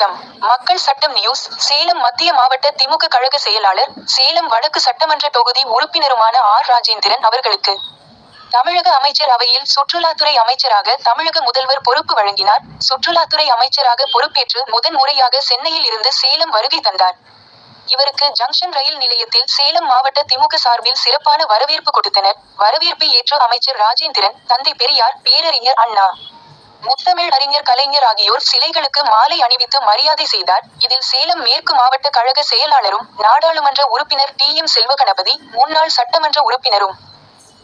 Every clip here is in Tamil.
வணக்கம். மக்கள் சட்டம் நியூஸ் சேலம் மத்திய மாவட்ட திமுக கழக செயலாளர் சேலம் வடக்கு சட்டமன்ற தொகுதி உறுப்பினருமான ஆர் ராஜேந்திரன் அவர்களுக்கு. தமிழக அமைச்சர் அவையில் சுற்றுலாத்துறை அமைச்சராக தமிழக முதல்வர் பொறுப்பு வழங்கினார். சுற்றுலாத்துறை அமைச்சராக பொறுப்பேற்று முதன் முறையாக சென்னையில் இருந்து சேலம் வருகை தந்தார். இவருக்கு ஜங்ஷன் ரயில் நிலையத்தில் சேலம் மாவட்ட திமுக சார்பில் சிறப்பான வரவேற்பு கொடுத்தனர். வரவேற்பை ஏற்று அமைச்சர் ராஜேந்திரன் தந்தை பெரியார் பேரறிஞர் அண்ணா. முத்தமிழ் அறிஞர் கலைஞர் ஆகியோர் சிலைகளுக்கு மாலை அணிவித்து மரியாதை செய்தார். இதில் சேலம் மேற்கு மாவட்ட கழக செயலாளரும் நாடாளுமன்ற உறுப்பினர் டி. எம். செல்வகணபதி முன்னாள் சட்டமன்ற உறுப்பினரும்.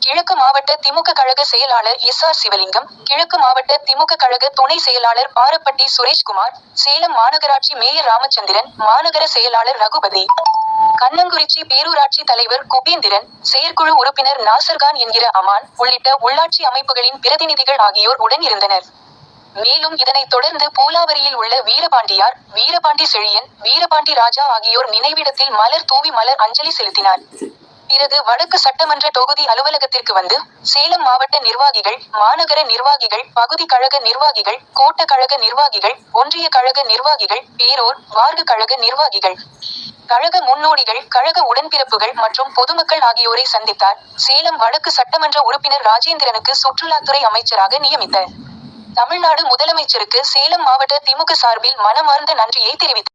கிழக்கு மாவட்ட திமுக கழக செயலாளர் எஸ். ஆர். சிவலிங்கம் கிழக்கு மாவட்ட திமுக கழக துணை செயலாளர் பாரப்பட்டி சுரேஷ்குமார் சேலம் மாநகராட்சி மேயர் ராமச்சந்திரன் மாநகர செயலாளர் ரகுபதி. கண்ணங்குறிச்சி பேரூராட்சி தலைவர் குபேந்திரன் செயற்குழு உறுப்பினர் நாசர்கான் என்கிற அமான் உள்ளிட்ட உள்ளாட்சி அமைப்புகளின் பிரதிநிதிகள் ஆகியோர் உடன் இருந்தனர். மேலும் இதனைத் தொடர்ந்து பூலாவரியில் உள்ள வீரபாண்டியார் வீரபாண்டி செழியன் வீரபாண்டி ராஜா ஆகியோர் நினைவிடத்தில் மலர் தூவி மலர் அஞ்சலி செலுத்தினார். பிறகு வடக்கு சட்டமன்ற தொகுதி அலுவலகத்திற்கு வந்து சேலம் மாவட்ட நிர்வாகிகள் மாநகர நிர்வாகிகள் பகுதி கழக நிர்வாகிகள் கோட்ட கழக நிர்வாகிகள் ஒன்றிய கழக நிர்வாகிகள் பேரூர் வார்டு கழக நிர்வாகிகள் கழக முன்னோடிகள் கழக உடன்பிறப்புகள் மற்றும் பொதுமக்கள் ஆகியோரை சந்தித்தார். சேலம் வடக்கு சட்டமன்ற உறுப்பினர் ராஜேந்திரனுக்கு சுற்றுலாத்துறை அமைச்சராக நியமித்தார். தமிழ்நாடு முதலமைச்சருக்கு சேலம் மாவட்ட திமுக சார்பில் மனமார்ந்த நன்றியை தெரிவித்தார்